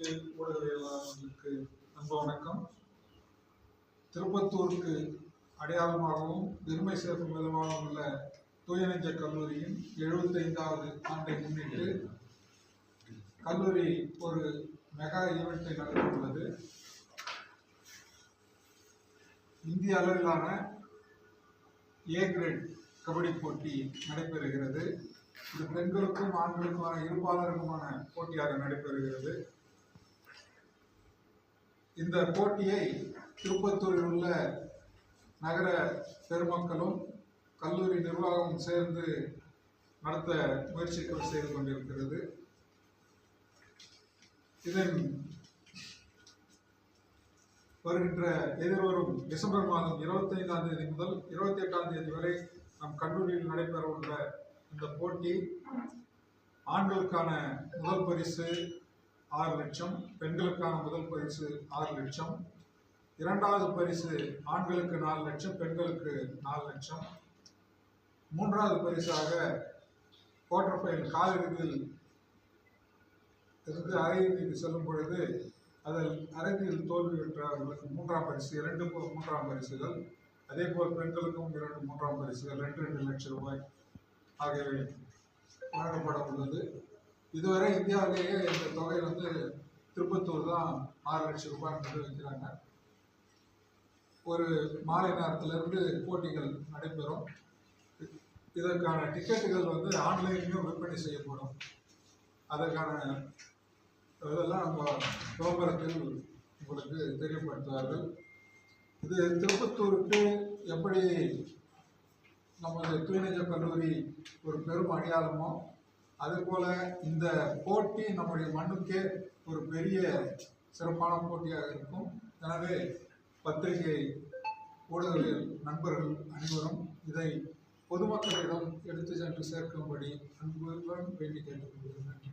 ஊடகவியலாளர்களுக்கு அன்பு வணக்கம். திருப்பத்தூருக்கு அடையாளமாகவும் பெருமை சேர்க்கும் விதமாகவும் உள்ள தூயநெஞ்ச கல்லூரியின் எழுபத்தைந்தாவது ஆண்டை முன்னிட்டு கல்லூரி ஒரு மெகா ஈவெண்ட்டை நடத்தியுள்ளது இந்திய அளவிலான ஏ கிரேட் கபடி போட்டி நடைபெறுகிறது. இது பெண்களுக்கும் ஆண்களுக்குமான இருபாலருக்குமான போட்டியாக நடைபெறுகிறது. இந்த போட்டியை திருப்பத்தூரில் உள்ள நகர பெருமக்களும் கல்லூரி நிர்வாகமும் சேர்ந்து நடத்த முயற்சிகள் செய்து கொண்டிருக்கிறது. இதன் வருகின்ற எதிர்வரும் டிசம்பர் மாதம் இருபத்தைந்தாம் தேதி முதல் இருபத்தி எட்டாம் தேதி வரை நம் கல்லூரியில் நடைபெற உள்ள இந்த போட்டி ஆண்களுக்கான முதல் பரிசு ஆறு லட்சம் பெண்களுக்கான முதல் பரிசு ஆறு லட்சம். இரண்டாவது பரிசு ஆண்களுக்கு நாலு லட்சம் பெண்களுக்கு நாலு லட்சம். மூன்றாவது பரிசாக குவார்டர் ஃபைனல் காலிறுதியில் இருந்து அரையிறுதிக்கு செல்லும் பொழுது அதில் அரையிறுதியில் தோல்வி பெற்றவர்களுக்கு மூன்றாம் பரிசு இரண்டு மூன்றாம் பரிசுகள். அதே போல் பெண்களுக்கும் இரண்டு மூன்றாம் பரிசுகள். ரெண்டு ரெண்டு லட்சம் ரூபாய் ஆகியவை வழங்கப்பட உள்ளது. இதுவரை இந்தியாவிலேயே இந்த தொகை வந்து திருப்பத்தூர் தான் ஆறு லட்சம் ரூபாய் என்று வைக்கிறாங்க ஒரு மாலை நேரத்திலிருந்து போட்டிகள் நடைபெறும். இதற்கான டிக்கெட்டுகள் வந்து ஆன்லைன்லையும் விற்பனை செய்யப்படும். அதற்கான இதெல்லாம் நம்ம விளம்பரத்தில் உங்களுக்கு தெரியப்படுத்துவார்கள். இது திருப்பத்தூருக்கு எப்படி நமது தூய்நெஞ்ச கல்லூரி ஒரு பெரும் அடையாளமோ அதுபோல் இந்த போட்டி நம்முடைய மண்ணுக்கே ஒரு பெரிய சிறப்பான போட்டியாக இருக்கும். எனவே பத்திரிகை ஊடகங்களில் நண்பர்கள் அனைவரும் இதை பொதுமக்களிடம் எடுத்து சென்று சேர்க்கும்படி அன்புடன் வேண்டி கேட்டுக்கொள்கிறேன் நன்றி.